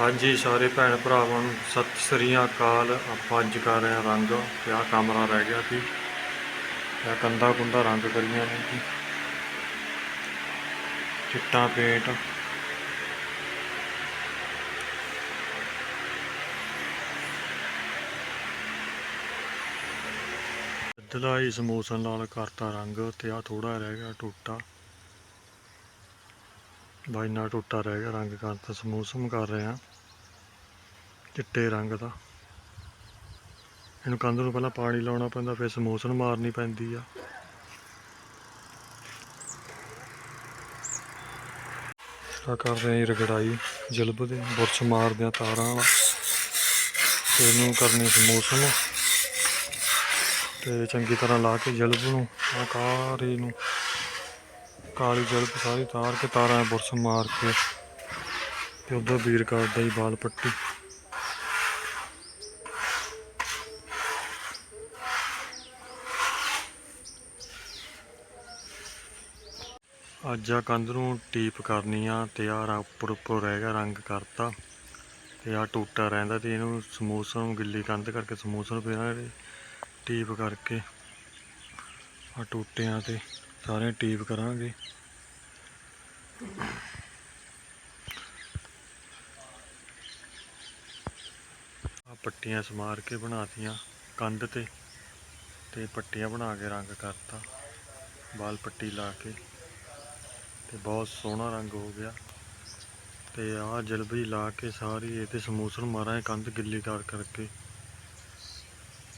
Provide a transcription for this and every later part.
ਹਾਂਜੀ, ਸਾਰੇ ਭੈਣ ਭਰਾਵਾਂ ਨੂੰ ਸਤਿ ਸ੍ਰੀ ਅਕਾਲ। ਆਪਾਂ ਅੱਜ ਕਰ ਰਹੇ ਹਾਂ ਰੰਗ। ਤੇ ਕਮਰਾ ਰਹਿ ਗਿਆ ਸੀ। ਤੇ ਆਹ ਕੰਧਾਂ ਰੰਗ ਕਰੀਆਂ ਨੇ ਜੀ। ਚਿੱਟਾ ਪੇਂਟ। ਬੱਦਲਾ ਇਸ ਮੌਸਮ ਨਾਲ ਕਰਤਾ ਰੰਗ ਤੇ ਆ ਥੋੜਾ ਰਹਿ ਗਿਆ ਟੁੱਟਾ। ਬਾਈ ਨਾ ਟੁੱਟਾ ਰਹਿ ਗਿਆ, ਰੰਗ ਕਰਤਾ ਸਮੂਸਮ ਕਰ ਰਹੇ ਆ। ਚਿੱਟੇ ਰੰਗ ਦਾ। ਇਹਨੂੰ ਕੰਧ ਨੂੰ ਪਹਿਲਾਂ ਪਾਣੀ ਲਾਉਣਾ ਪੈਂਦਾ, ਫਿਰ ਸਮੂਸਨ ਮਾਰਨੀ ਪੈਂਦੀ ਆ। ਆ ਕਰਦੇ ਆ ਰਗੜਾਈ, ਜਲਬ ਦੇ, ਬੁਰਸ਼ ਮਾਰਦੇ ਆ ਤਾਰਾਂ ਵਾਲਾ। ਇਹਨੂੰ ਕਰਨੀ ਸਮੂਸਨ ਤੇ ਚੰਗੀ ਤਰ੍ਹਾਂ ਲਾ ਕੇ ਜਲਬ ਨੂੰ ਆਕਾਰੀ ਨੂੰ ਕਾਲੀ ਜਲਪ ਸਾਰੀ ਤਾਰ ਕੇ ਤਾਰਾਂ ਬੁਰਸ਼ ਮਾਰ ਕੇ ਤੇ ਉਧਰ ਵੀਰ ਕਰਦਾ ਹੀ ਬਾਲ ਪੱਟੀ। ਅੱਜ ਆ ਕੰਧ ਨੂੰ ਟੀਪ ਕਰਨੀ ਆ ਤੇ ਆ ਉੱਪਰ ਉੱਪਰ ਰਹਿ ਗਿਆ ਰੰਗ ਕਰਤਾ ਤੇ ਆ ਟੂਟਾ ਰਹਿੰਦਾ ਤੇ ਇਹਨੂੰ ਸਮੂਸਨ ਨੂੰ ਗਿੱਲੀ ਕੰਧ ਕਰਕੇ ਸਮੂਸਨ ਫੇਰਾਂ ਟੀਪ ਕਰਕੇ ਆ ਟੂਟਿਆਂ ਤੇ। ਸਾਰੇ ਟੀਪ ਕਰਾਂਗੇ। ਆ ਪੱਟੀਆਂ ਸਮਾਰ ਕੇ ਬਣਾਤੀਆਂ ਕੰਧ ਤੇ ਤੇ ਪੱਟੀਆਂ ਬਣਾ ਕੇ ਰੰਗ ਕਰਤਾ। ਬਾਲ ਪੱਟੀ ਲਾ ਕੇ ਤੇ ਬਹੁਤ ਸੋਹਣਾ ਰੰਗ ਹੋ ਗਿਆ। ਤੇ ਆਹ ਜਲਬੀ ਲਾ ਕੇ ਸਾਰੀ ਇਹ ਤੇ ਸਮੂਸਨ ਮਾਰਾਂ ਕੰਧ ਗਿੱਲੀ ਕਰ ਕਰਕੇ।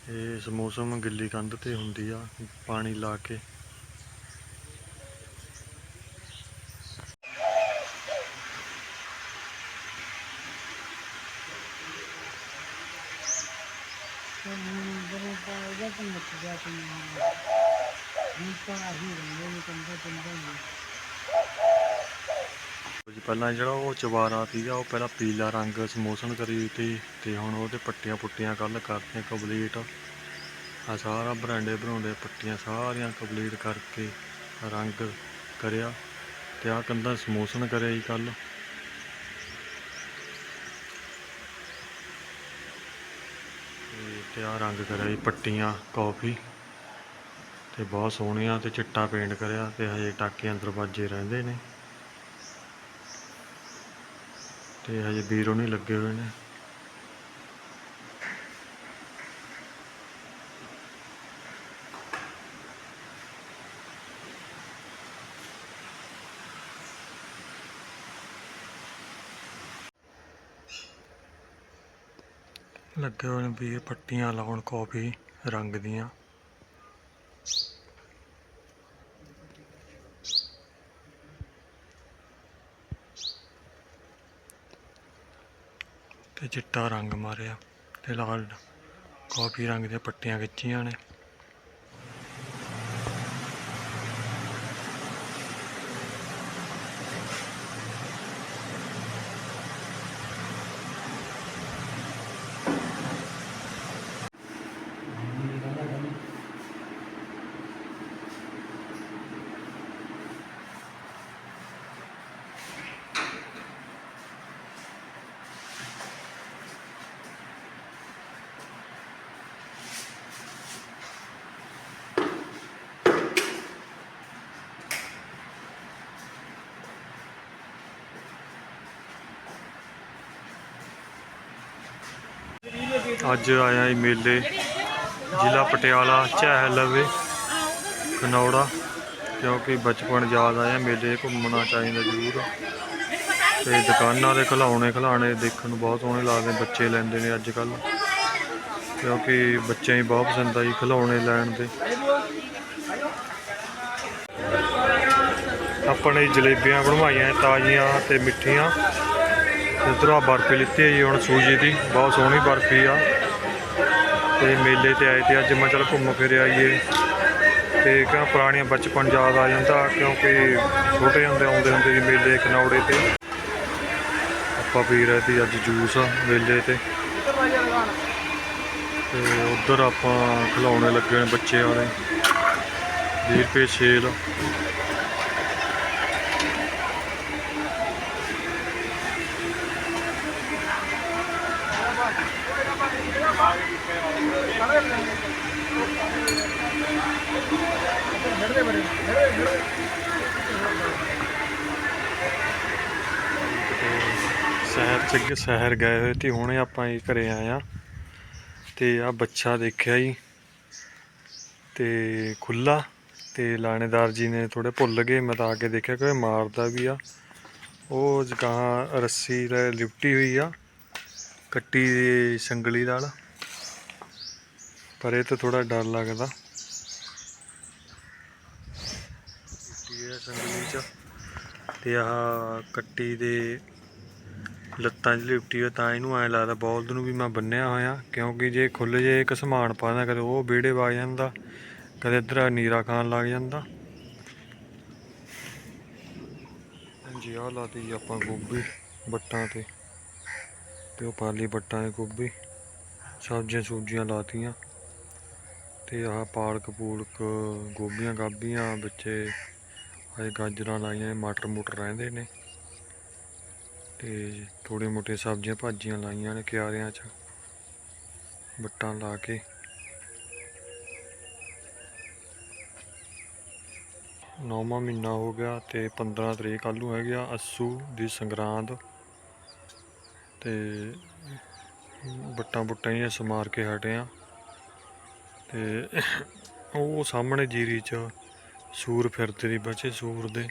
ਇਹ ਸਮੋਸਮ ਗਿੱਲੀ ਕੰਧ ਤੇ ਹੁੰਦੀ ਆ, ਪਾਣੀ ਲਾ ਕੇ। ਜੀ ਪਹਿਲਾਂ ਜਿਹੜਾ ਉਹ ਚਵਾਰਾ ਸੀਗਾ, ਉਹ ਪਹਿਲਾਂ ਪੀਲਾ ਰੰਗ ਸਮੋਸਨ ਕਰੀ ਦਿੱਤੀ ਤੇ ਹੁਣ ਉਹਦੇ ਪੱਟੀਆਂ ਪੁੱਟੀਆਂ ਕੱਲ ਕਰਤੀਆਂ ਕੰਪਲੀਟ ਆ ਸਾਰਾ ਬਰਾਂਡੇ ਬਣਾਉਂਦੇ ਪੱਟੀਆਂ ਸਾਰੀਆਂ ਕੰਪਲੀਟ ਕਰਕੇ ਰੰਗ ਕਰਿਆ ਤੇ ਆ ਕੰਧਾਂ ਸਮੋਸਨ ਕਰਿਆ ਜੀ ਕੱਲ ਤੇ ਆ ਰੰਗ ਕਰਿਆ ਜੀ, ਪੱਟੀਆਂ, ਕਾਫੀ ਤੇ ਬਹੁਤ ਸੋਹਣੀਆਂ ਤੇ ਚਿੱਟਾ ਪੇਂਟ ਕਰਿਆ ਤੇ ਹਜੇ ਟਾਕੇ ਅੰਦਰ ਦਰਵਾਜ਼ੇ ਰਹਿੰਦੇ ਨੇ ਤੇ ਹਜੇ ਬੀਰੋ ਨਹੀਂ ਲੱਗੇ ਹੋਏ ਨੇ। ਲੱਗੇ ਹੋਏ ਨੇ ਵੀਰ, ਪੱਟੀਆਂ ਲਾਉਣ, ਕਾਫੀ ਰੰਗ ਦੀਆਂ। ਤੇ ਚਿੱਟਾ ਰੰਗ ਮਾਰਿਆ ਤੇ ਲਾਲ ਕਾਫੀ ਰੰਗ ਦੀਆਂ ਪੱਟੀਆਂ ਖਿੱਚੀਆਂ ਨੇ। ਅੱਜ ਆਇਆ ਇਹ ਮੇਲੇ, ਜ਼ਿਲ੍ਹਾ ਪਟਿਆਲਾ ਚਹਿਲਵੇ ਖਨੌੜਾ, ਕਿਉਂਕਿ ਬਚਪਨ ਯਾਦ ਆਇਆ, ਮੇਲੇ ਘੁੰਮਣਾ ਚਾਹੀਦਾ ਜ਼ਰੂਰ। ਤੇ ਦੁਕਾਨਾਂ ਦੇ ਖਿਡੌਣੇ ਖਿਲਾਣੇ ਦੇਖਣ ਨੂੰ ਬਹੁਤ ਸੋਹਣੇ ਲੱਗਦੇ, ਬੱਚੇ ਲੈਂਦੇ ਨੇ ਅੱਜ ਕੱਲ ਕਿਉਂਕਿ ਬੱਚਿਆਂ ਹੀ ਬਹੁਤ ਪਸੰਦ ਆਈ ਜੀ ਲੈਣ ਦੇ। ਆਪਣੇ ਜਲੇਬੀਆਂ ਬਣਵਾਈਆਂ, ਤਾਜ਼ੀਆਂ ਤੇ ਮਿੱਠੀਆਂ। ਇਧਰੋਂ ਬਰਫੀ ਲਿੱਤੀ ਹੈ ਜੀ, ਹੁਣ ਸੂਜੀ ਦੀ, ਬਹੁਤ ਸੋਹਣੀ ਬਰਫੀ ਆ। ਤੇ ਮੇਲੇ ਤੇ ਆਏ ਤੇ ਅੱਜ ਮੈਂ ਚੱਲ ਘੁੰਮ ਫਿਰ ਆਈਏ। ਤੇ ਕਿਉਂ ਪੁਰਾਣੀਆਂ ਬਚਪਨ ਯਾਦ ਆ ਜਾਂਦਾ, ਕਿਉਂਕਿ ਛੋਟੇ ਹੁੰਦੇ ਆਉਂਦੇ ਹੁੰਦੇ ਜੀ ਮੇਲੇ ਕਨੌੜੇ ਤੇ। ਆਪਾਂ ਪੀ ਰਹੇ ਸੀ ਅੱਜ ਜੂਸ ਮੇਲੇ ਤੇ। ਤੇ ਉਧਰ ਆਪਾਂ ਖਿਡੌਣੇ ਲੱਗੇ ਨੇ ਬੱਚੇ ਵਾਲੇ 20 ਰੁਪਏ ਛੇਲ ਸ਼ਹਿਰ ਸ਼ਹਿਰ ਗਏ ਹੋਏ ਤੇ ਹੁਣੇ ਆਪਾਂ ਇਹ ਘਰੇ ਆਏ ਆ ਤੇ ਆ ਬੱਚਾ ਦੇਖਿਆ ਜੀ। ਤੇ ਖੁੱਲਾ ਤੇ ਲਾਣੇਦਾਰ ਜੀ ਨੇ ਥੋੜੇ ਭੁੱਲ ਗਏ, ਮੈਂ ਤਾਂ ਆ ਕੇ ਦੇਖਿਆ ਕਿ ਮਾਰਦਾ ਵੀ ਆ। ਉਹ ਜਗਾਂ ਰੱਸੀ ਦਾ ਲਿਪਟੀ ਹੋਈ ਆ, ਕੱਟੀ ਦੀ ਸੰਗਲੀ ਨਾਲ। ਪਰ ਇਹ ਤਾਂ ਥੋੜਾ ਡਰ ਲੱਗਦਾ। ਲਿਪਟੀ ਸੰਗਲੀ ਚ। ਤੇ ਆਹ ਕੱਟੀ ਦੇ ਲੱਤਾਂ 'ਚ ਲਿਪਟੀ ਹੋਈ ਤਾਂ ਇਹਨੂੰ ਐਂ ਲੱਗਦਾ ਬੌਲਦ ਨੂੰ ਵੀ ਮੈਂ ਬੰਨਿਆ ਹੋਇਆ ਕਿਉਂਕਿ ਜੇ ਖੁੱਲ ਜੇ ਇੱਕ ਸਮਾਨ ਪਾਉਂਦਾ ਕਦੇ ਉਹ ਵਿਹੜੇ ਵਗ ਜਾਂਦਾ ਕਦੇ ਇੱਧਰ ਨੀਰਾ ਖਾਣ ਲੱਗ ਜਾਂਦਾ। ਜੀ ਆਹ ਲਾਤੀ ਜੀ ਆਪਾਂ ਗੋਭੀ ਬੱਟਾਂ ਤੇ ਤੇ ਉਹ ਪਾਲੀ ਬੱਟਾਂ ਦੇ ਗੋਭੀ ਸਬਜ਼ੀਆਂ ਸੂਬਜ਼ੀਆਂ ਲਾਤੀਆਂ ਤੇ ਆਹ ਪਾਲਕ ਪੂਲਕ ਗੋਭੀਆਂ ਗਾਭੀਆਂ ਵਿੱਚੇ ਹਜੇ ਗਾਜਰਾਂ ਲਾਈਆਂ ਨੇ, ਮਟਰ ਮੁਟਰ ਰਹਿੰਦੇ ਨੇ। ਤੇ ਥੋੜ੍ਹੇ ਮੋਟੇ ਸਬਜ਼ੀਆਂ ਭਾਜੀਆਂ ਲਾਈਆਂ ਨੇ ਕਿਆਰਿਆਂ 'ਚ ਬੱਟਾਂ ਲਾ ਕੇ। ਨੌਵਾਂ ਮਹੀਨਾ ਹੋ ਗਿਆ ਤੇ 15 ਤਰੀਕ ਆਲੂ ਨੂੰ ਹੈਗੀ ਆ ਅੱਸੂ ਦੀ ਸੰਗਰਾਂਦ। ਤੇ ਬੱਟਾਂ ਬੁੱਟਾਂ ਹੀ ਸਮਾਰ ਕੇ ਹਟੇ ਆ। ਤੇ ਉਹ ਸਾਹਮਣੇ ਜੀਰੀ 'ਚ ਸੂਰ ਫਿਰਦੇ ਦੀ ਬਚੇ ਸੂਰ ਦੇ।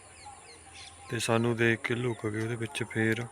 ਤੇ ਸਾਨੂੰ ਦੇਖ ਕੇ ਲੁਕ ਗਏ ਉਹਦੇ ਵਿੱਚ ਫੇਰ।